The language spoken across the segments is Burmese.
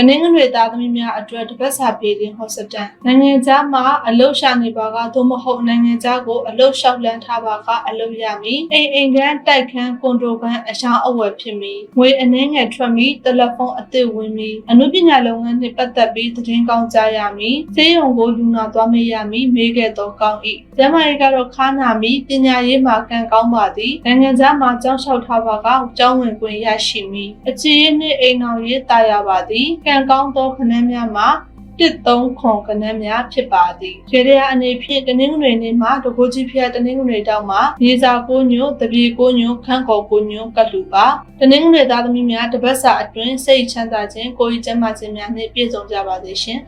တနင်္ဂနွေသားသမီးများအတွက်တပတ်စာပေတင်ဟောစတန်နိုင်ငံခြားမှာအလုရှာနေပါကသို့မဟုတ်နိုင်ငံခြားကိုအလုလျှောက်လန်းထားပါကအလုရမည်အိမ်အိမ်ကန်းတိုက်ခန်းကွန်ဒိုကန်အရှာအဝယ်ဖြစ်မည်ငွေအနှင်းငယ်ထွက်မည်တယ်လီဖုန်းအသစ်ဝင်မည်အမှုပညာလုပ်ငန်းနှင့်ပတ်သက်ပြီးသတင်းကောင်းကြားရမည်စေးရုံကိုလူနာသွားမေးရမည်မေးခဲ့သောကောင်း၏ကျမ်းမာရေးကတော့ခါနာမည်ပညာရေးမှာကံကောင်းပါသည်နိုင်ငံခြားမှာကြောင်းလျှောက်ထားပါကကျောင်းဝင်ခွင့်ရရှိမည်အခြေရေးနှင့်အိမ်အောင်ရေးတာယာပါသည်ကံကောင်းသောခဏန်းများမှာတစ်သုံးခွန်ကနန်းများဖြစ်ပါသည်ရေရအနေဖြင့်တနင်္ဂနွေနေ့မှာတကိုးကြီးဖျက်တနင်္ဂနွေတောက်မှာရေစာကိုညို့တပြေကိုညို့ခန့်ခေါ်ကိုညို့ကတ်လူပါတနင်္ဂနွေသားသမီးများတပတ်စာအတွင်းစိတ်ချမ်းသာခြင်းကိုယ်ကြီးကျန်းမာခြင်းများနှင့်ပြည့်စုံကြပါစေရှင်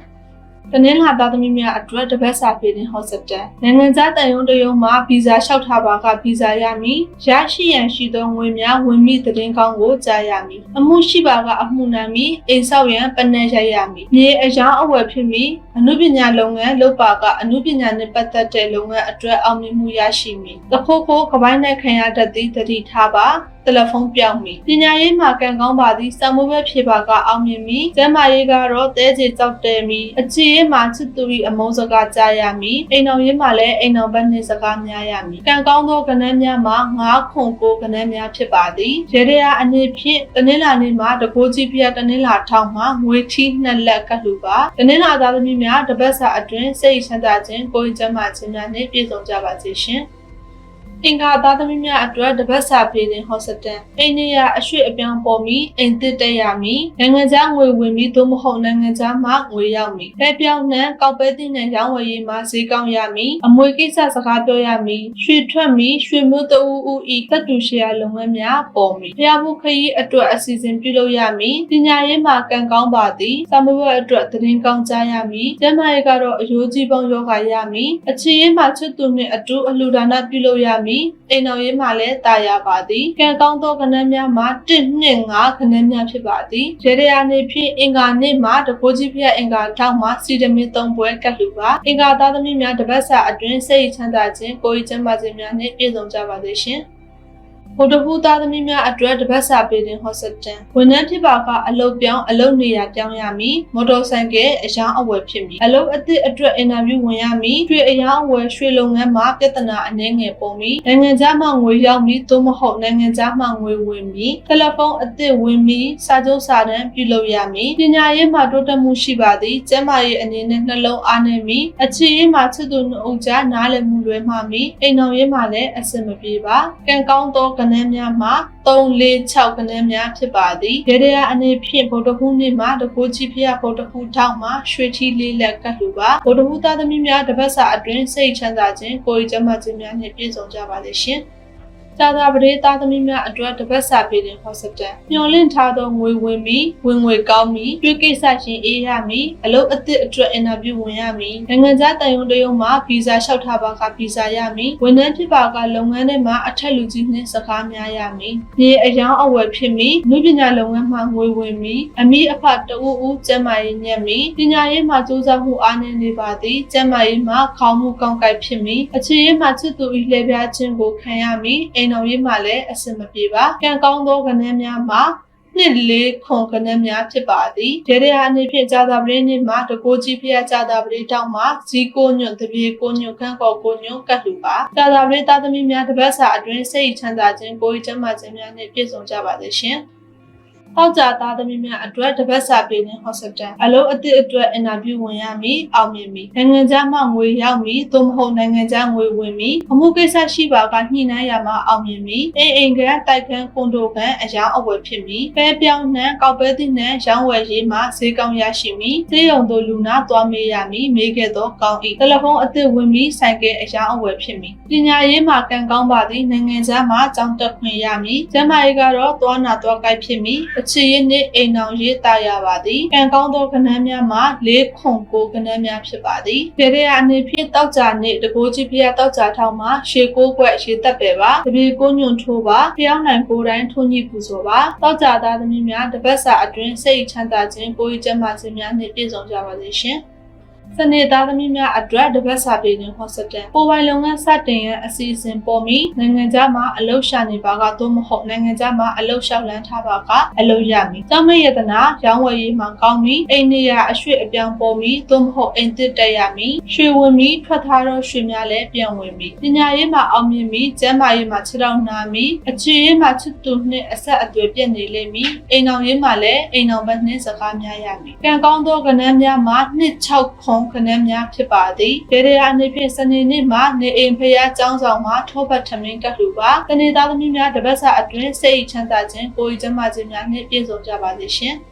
တနင်္လာသားသမီးများအတွက်တပတ်စာပြည်တင်ဟော့စတန်နိုင်ငံခြားတန်ယုံတယုံမှာဗီဇာလျှောက်ထားပါကဗီဇာရမည်ရရှိရန်ရှိသောငွေများဝင်မိသတင်းကောင်းကိုကြားရမည်အမှုရှိပါကအမှုနာမည်အိမ်ဆောက်ရန်ပနက်ရိုက်ရမည်မြေအယောင်အဝယ်ဖြစ်မည်အမှုပညာလုပ်ငန်းလုပ်ပါကအမှုပညာနှင့်ပတ်သက်တဲ့လုပ်ငန်းအတွက်အောင်မြင်မှုရရှိမည်တခိုးခိုးကပိုင်းနဲ့ခံရတတ်သည့်တတိထားပါ တယ်လီဖုန်းပြောင်းမီပညာရေးမှာကံကောင်းပါသည်စံမိုးပဲဖြေပါကအောင်မြင်မီကျမ်းမာရေးကတော့တဲကြေကြောက်တယ်မီအခြေရေးမှာချစ်သူ၏အမုန်းစကားကြားရမီအိမ်တော်ရေးမှာလည်းအိမ်တော်ဘက်နှင့်စကားများရမီကံကောင်းသောကဏ္ဍများမှာငါးခွန်ကိုကဏ္ဍများဖြစ်ပါသည်ရေရရာအနေဖြင့်တနင်္လာနေ့မှာတကိုးကြီးပြတနင်္လာထောင်မှာငွေထီးနှစ်လက်ကတ်လူပါတနင်္လာသားသမီးများတပတ်စာအတွင်းစိတ်ချမ်းသာခြင်းကိုယ်ကျန်းမာခြင်းများနှင့်ပြည့်စုံကြပါစေရှင် အင်္ဂါသားသမီးများအတွက်တပတ်စာပေတင်ဟောစတန်အိန္ဒိယအရွှေ့အပြောင်းပေါ်ပြီးအိမ်သစ်တက်ရမည်နိုင်ငံခြားငွေဝင်ပြီးသို့မဟုတ်နိုင်ငံခြားမှငွေရောက်မည်ပဲပြောင်းနှံကောက်ပဲသည့်နဲ့ရောင်းဝယ်ရေးမှာဈေးကောင်းရမည်အမွေကိစ္စစကားပြောရမည်ရွှေထွက်မည်ရွှေမျိုးတအူးဦးဤသက်တူရှယ်ယာလုပ်ငန်းများပေါ်မည်ဖျားမှုခရီးအတွက်အစီအစဉ်ပြုလုပ်ရမည်ပညာရေးမှာကံကောင်းပါသည်စာမွေးအတွက်သတင်းကောင်းကြားရမည်ကျန်းမာရေးကတော့အယိုးကြီးပေါင်းယောဂရမည်အခြေရေးမှာချစ်သူနှင့်အတူအလှူဒါနပြုလုပ်ရမည်အိမ်တော်ရေးမှာလည်းတာယာပါသည်ကံကောင်းသောကဏ္ဍများမှာ1နှစ်5ကဏ္ဍများဖြစ်ပါသည်ရေရရာနေဖြင့်အင်္ဂါနေ့မှာတကိုးကြီးပြည့်အင်္ဂါထောက်မှာစီဒမီ3ပွဲကတ်လူပါအင်္ဂါသားသမီးများတပတ်စာအတွင်းစိတ်ချမ်းသာခြင်းကိုယ်ကြီးကျန်းမာခြင်းများနှင့်ပြည့်စုံကြပါစေရှင် ဗုဒ္ဓဟူသားသမီးများအတွက်တပတ်စာပေတင်ဟောစတန်ဝန်ထမ်းဖြစ်ပါကအလုပ်ပြောင်းအလုပ်နေရာပြောင်းရမည်မော်တော်ဆိုင်ကယ်အယောင်အဝယ်ဖြစ်မည်အလုပ်အသစ်အတွက်အင်တာဗျူးဝင်ရမည်ရွှေအယောင်အဝယ်ရွှေလုပ်ငန်းမှာပြဿနာအနှဲငယ်ပုံမည်နိုင်ငံခြားမှငွေရောက်မည်သို့မဟုတ်နိုင်ငံခြားမှငွေဝင်မည်တယ်လီဖုန်းအသစ်ဝင်မည်စာချုပ်စာတမ်းပြုလုပ်ရမည်ပညာရေးမှာတိုးတက်မှုရှိပါသည်ကျန်းမာရေးအနေနဲ့နှလုံးအားနေမည်အခြေရေးမှာချစ်သူနှစ်ဦးကြားနားလည်မှုလွဲမှာမည်အိမ်တော်ရေးမှာလည်းအဆင်မပြေပါကံကောင်းသောကဏ္ဍများမှာ3 4 6ကဏ္ဍများဖြစ်ပါသည်ရေရရာအနေဖြင့်ဗုဒ္ဓဟူးနေ့မှာတကူကြီးဖျားဗုဒ္ဓဟူးထောက်မှာရွှေထီလေးလက်ကတ်လူပါဗုဒ္ဓဟူးသားသမီးများတစ်ပတ်စာအတွင်းစိတ်ချမ်းသာခြင်းကိုယ်ကျန်းမာခြင်းများနှင့်ပြည့်စုံကြပါစေရှင် သာသာပရိသားသမီးများအတွက်တပတ်စာပေးတဲ့ဟောစတန်မျော်လင့်ထားသောငွေဝင်ပြီးဝင်ငွေကောင်းပြီးတွေ့ကိစ္စရှင်အေးရမည်အလုပ်အသစ်အတွက်အင်တာဗျူးဝင်ရမည်နိုင်ငံခြားတန်ယုံတယုံမှာဗီဇာလျှောက်ထားပါကဗီဇာရမည်ဝန်ထမ်းဖြစ်ပါကလုပ်ငန်းထဲမှာအထက်လူကြီးနှင့်စကားများရမည်မြေအယောင်အဝယ်ဖြစ်မည်လူပညာလုပ်ငန်းမှာငွေဝင်မည်အမိအဖတအူးဦးကျန်းမာရေးညံ့မည်ပညာရေးမှာစူးစမ်းမှုအားနည်းနေပါသည်ကျန်းမာရေးမှာခေါင်းမှုကောင်းကိုက်ဖြစ်မည်အခြေရေးမှာချစ်သူ၏လှည့်ပြားခြင်းကိုခံရမည်အိမ်တော်ရေးမှာလည်းအဆင်မပြေပါကံကောင်းသောကဏ္ဍများမှာနှစ်လေးခွန်ကနန်းများဖြစ်ပါသည်ဒေရယာအနေဖြင့်ဇာတာပရိနေ့မှာတကိုကြီးဖျားဇာတာပရိတောက်မှာဇီကိုညွန့်တပြေကိုညွန့်ခန့်ကောကိုညွန့်ကတ်လူပါဇာတာပရိသားသမီးများတစ်ပတ်စာအတွင်းစိတ်ချမ်းသာခြင်းကိုယ်ကျန်းမာခြင်းများနှင့်ပြည့်စုံကြပါစေရှင် တောက်ကြသားသမီးများအတွက်တပတ်စာပေးတဲ့ hospital အလုပ်အသစ်အတွက်အင်တာဗျူးဝင်ရမည်အောင်မြင်မည်နိုင်ငံခြားမှငွေရောက်မည်သို့မဟုတ်နိုင်ငံခြားငွေဝင်မည်အမှုကိစ္စရှိပါကညှိနှိုင်းရမှာအောင်မြင်မည်အိမ်အိမ်ကတိုက်ခန်းကွန်ဒိုကန်အယောင်အဝယ်ဖြစ်မည်ပဲပြောင်းနှံကောက်ပဲသည့်နှံရောင်းဝယ်ရေးမှာဈေးကောင်းရရှိမည်ဈေးရုံသို့လူနာသွားမေးရမည်မေးခဲ့သောကောင်း၏တယ်လီဖုန်းအသစ်ဝင်ပြီးဆိုင်ကယ်အယောင်အဝယ်ဖြစ်မည်ပညာရေးမှာကံကောင်းပါသည်နိုင်ငံခြားမှာကျောင်းတက်ခွင့်ရမည်ကျန်းမာရေးကတော့သွားနာသွားကိုက်ဖြစ်မည်အခြေရေးနှင့်အိမ်အောင်ရေးတာရပါသည်ကံကောင်းသောကဏ္ဍများမှာ၄ခွန်ကိုကဏ္ဍများဖြစ်ပါသည်ဒေရယာအနေဖြင့်တောက်ကြနှင့်တကိုးကြီးဖျားတောက်ကြထောင်းမှာရှေကိုးကွက်ရေတက်ပဲပါတပြေကိုညွန့်ထိုးပါဖျောင်းနိုင်ကိုယ်တိုင်းထုံညိပူဇော်ပါတောက်ကြသားသမီးများတပတ်စာအတွင်းစိတ်ချမ်းသာခြင်းကိုယ်ကျန်းမာခြင်းများနှင့်ပြည့်စုံကြပါစေရှင် စနေသားသမီးများအတွက်တပတ်စာပေတွင်ဟောစတန်ပိုပိုင်လုပ်ငန်းစတင်ရန်အစီအစဉ်ပေါ်ပြီးနိုင်ငံခြားမှာအလုပ်ရှာနေပါကသို့မဟုတ်နိုင်ငံခြားမှာအလုပ်လျှောက်လန်းထားပါကအလုပ်ရမည်။ကျောင်းမရတနာရောင်းဝယ်ရေးမှာကောင်းပြီးအိမ်နေရအရွှေ့အပြောင်းပေါ်ပြီးသို့မဟုတ်အိမ်သစ်တက်ရမည်။ရွှေဝင်ပြီးထွက်ထားသောရွှေများလည်းပြန်ဝင်ပြီးပညာရေးမှာအောင်မြင်ပြီးကျန်းမာရေးမှာခြေထောက်နာပြီးအခြေရေးမှာချစ်သူနှင့်အဆက်အသွယ်ပြည့်နေလိမ့်မည်။အိမ်အောင်ရေးမှာလည်းအိမ်အောင်ဘက်နှင့်စကားများရမည်။ကံကောင်းသောကဏ္ဍများမှာနှစ်6ခုကဏ္ဍများဖြစ်ပါသည်။ဒေရယာအနေဖြင့်စနေနေ့မှာနေအိမ်ဖျားကျောင်းဆောင်မှာထောပတ်ထမင်းတက်လူပါ။တနေ့သားသမီးများတပတ်စာအတွင်းစိတ်ချမ်းသာခြင်းကိုယ်ကျန်းမာခြင်းများနှင့်ပြည့်စုံကြပါစေရှင်။